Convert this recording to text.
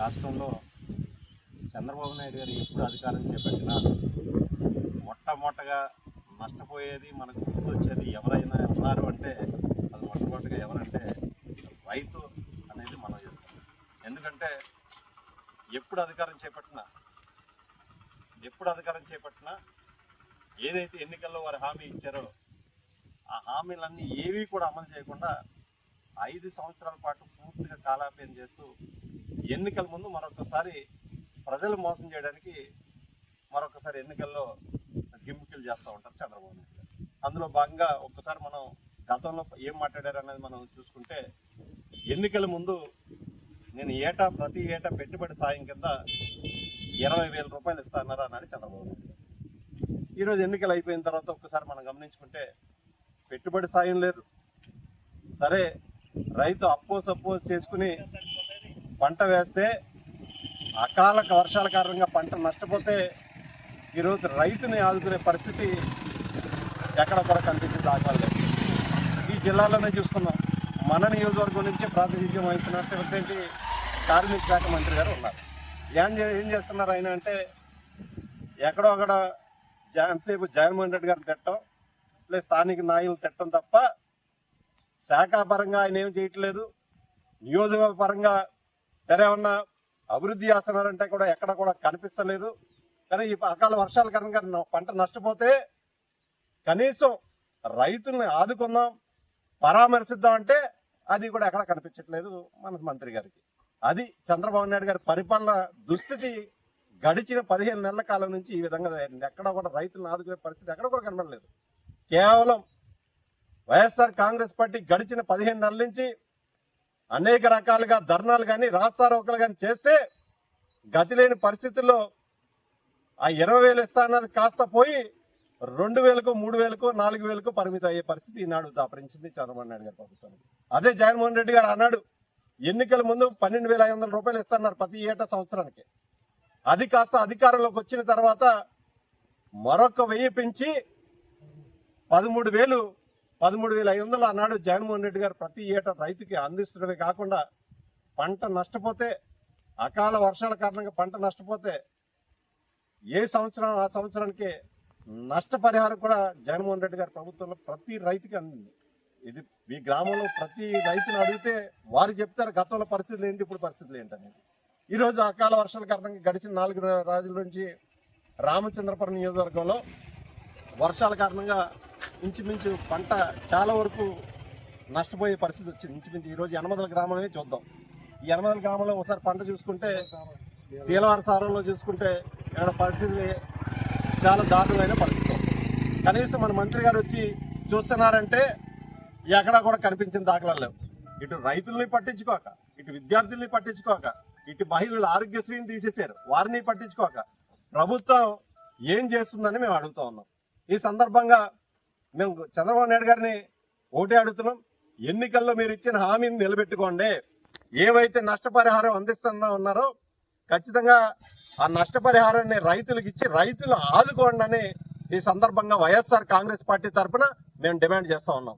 రాష్ట్రంలో చంద్రబాబు నాయుడు గారు ఎప్పుడు అధికారం చేపట్టినా మొట్టమొదటగా నష్టపోయేది మనకు గుర్తొచ్చేది ఎవరైనా ఉన్నారు అంటే అది మొట్టమొదటిగా ఎవరంటే రైతు అనేది మనం చేస్తాం. ఎందుకంటే ఎప్పుడు అధికారం చేపట్టినా ఎప్పుడు అధికారం చేపట్టినా ఏదైతే ఎన్నికల్లో వారు హామీ ఇచ్చారో ఆ హామీలన్నీ ఏవి కూడా అమలు చేయకుండా ఐదు సంవత్సరాల పాటు పూర్తిగా కాలాపేయం చేస్తూ ఎన్నికల ముందు మరొకసారి ప్రజలు మోసం చేయడానికి మరొకసారి ఎన్నికల్లో గిమ్మికలు చేస్తూ ఉంటారు చంద్రబాబు నాయుడు గారు. అందులో భాగంగా ఒక్కసారి మనం గతంలో ఏం మాట్లాడారు అనేది మనం చూసుకుంటే ఎన్నికల ముందు నేను ఏటా ప్రతి ఏటా పెట్టుబడి సాయం కింద ఇరవై వేల రూపాయలు ఇస్తానరా అన్నాడు చంద్రబాబు నాయుడు ఈరోజు ఎన్నికలు అయిపోయిన తర్వాత ఒక్కసారి మనం గమనించుకుంటే పెట్టుబడి సాయం లేదు. సరే రైతు అప్పో సప్పో చేసుకుని పంట వేస్తే అకాల వర్షాల కారణంగా పంట నష్టపోతే ఈరోజు రైతుని ఆదుకునే పరిస్థితి ఎక్కడ కూడా కనిపించింది దాఖలు ఈ జిల్లాలోనే చూసుకున్నాం. మన నియోజకవర్గం నుంచి ప్రాతినిధ్యం వహిస్తున్నటువంటి కార్మిక శాఖ మంత్రి గారు ఉన్నారు. ఏం ఏం చేస్తున్నారు ఆయన అంటే ఎక్కడో అక్కడ ఎంతసేపు జగన్మోహన్ రెడ్డి గారు తిట్టం ప్లస్ స్థానిక నాయకులు తిట్టం తప్ప శాఖాపరంగా ఆయన ఏం చేయట్లేదు. నియోజకవర్గ పరంగా సరే ఏమన్నా అభివృద్ధి చేస్తున్నారంటే కూడా ఎక్కడ కూడా కనిపిస్తలేదు. కానీ ఈ అకాల వర్షాల కనుక పంట నష్టపోతే కనీసం రైతుల్ని ఆదుకుందాం పరామర్శిద్దాం అంటే అది కూడా ఎక్కడ కనిపించట్లేదు మన మంత్రి గారికి. అది చంద్రబాబు నాయుడు గారి పరిపాలన దుస్థితి గడిచిన పదిహేను నెలల కాలం నుంచి ఈ విధంగా ఎక్కడ కూడా రైతులను ఆదుకునే పరిస్థితి ఎక్కడ కూడా కనబడలేదు. కేవలం వైఎస్ఆర్ కాంగ్రెస్ పార్టీ గడిచిన పదిహేను నెలల నుంచి అనేక రకాలుగా ధర్నాలు కానీ రాస్తారోకలు కానీ చేస్తే గతి లేని పరిస్థితుల్లో ఆ ఇరవై వేలు ఇస్తా అన్నది కాస్త పోయి రెండు వేలకు మూడు వేలకు నాలుగు వేలకు పరిమితం అయ్యే పరిస్థితి ఈనాడు దాపరించింది చంద్రబాబు నాయుడు గారి ప్రభుత్వానికి అదే జగన్మోహన్ రెడ్డి గారు అన్నాడు ఎన్నికల ముందు పన్నెండు వేల ఐదు వందల రూపాయలు ఇస్తున్నారు ప్రతి ఏటా సంవత్సరానికి. అది కాస్త అధికారంలోకి వచ్చిన తర్వాత మరొక వెయ్యి పెంచి పదమూడు వేలు పదమూడు వేల ఐదు వందలు అన్నాడు జగన్మోహన్ రెడ్డి గారు. ప్రతి ఏటా రైతుకి అందిస్తుండమే కాకుండా పంట నష్టపోతే అకాల వర్షాల కారణంగా పంట నష్టపోతే ఏ సంవత్సరం ఆ సంవత్సరానికి నష్టపరిహారం కూడా జగన్మోహన్ రెడ్డి గారి ప్రభుత్వంలో ప్రతి రైతుకి అందింది. ఇది మీ గ్రామంలో ప్రతి రైతుని అడిగితే వారు చెప్తారు గతంలో పరిస్థితులు ఏంటి ఇప్పుడు పరిస్థితులు ఏంటి అనేది. ఈరోజు అకాల వర్షాల కారణంగా గడిచిన నాలుగు రోజుల నుంచి రామచంద్రపురం నియోజకవర్గంలో వర్షాల కారణంగా ఇంచుమించు పంట చాలా వరకు నష్టపోయే పరిస్థితి వచ్చింది. ఇంచుమించు ఈరోజు ఎనమదల గ్రామంలో చూద్దాం. ఈ ఎనమదల గ్రామంలో ఒకసారి పంట చూసుకుంటే శీలవార సారంలో చూసుకుంటే ఇక్కడ పరిస్థితి చాలా దారుణమైన పరిస్థితి. కనీసం మన మంత్రి గారు వచ్చి చూస్తున్నారంటే ఎక్కడా కూడా కనిపించిన దాఖలాలు లేవు. ఇటు రైతుల్ని పట్టించుకోక ఇటు విద్యార్థుల్ని పట్టించుకోక ఇటు మహిళల ఆరోగ్యశ్రీని తీసేశారు. వారిని పట్టించుకోక ప్రభుత్వం ఏం చేస్తుందని మేము అడుగుతా ఉన్నాం. ఈ సందర్భంగా మేము చంద్రబాబు నాయుడు గారిని ఓటే అడుగుతున్నాం. ఎన్నికల్లో మీరు ఇచ్చిన హామీని నిలబెట్టుకోండి. ఏవైతే నష్టపరిహారం అందిస్తున్నా ఉన్నారో ఖచ్చితంగా ఆ నష్టపరిహారాన్ని రైతులకు ఇచ్చి రైతులు ఆదుకోండి అని ఈ సందర్భంగా వైఎస్ఆర్ కాంగ్రెస్ పార్టీ తరఫున మేము డిమాండ్ చేస్తా ఉన్నాం.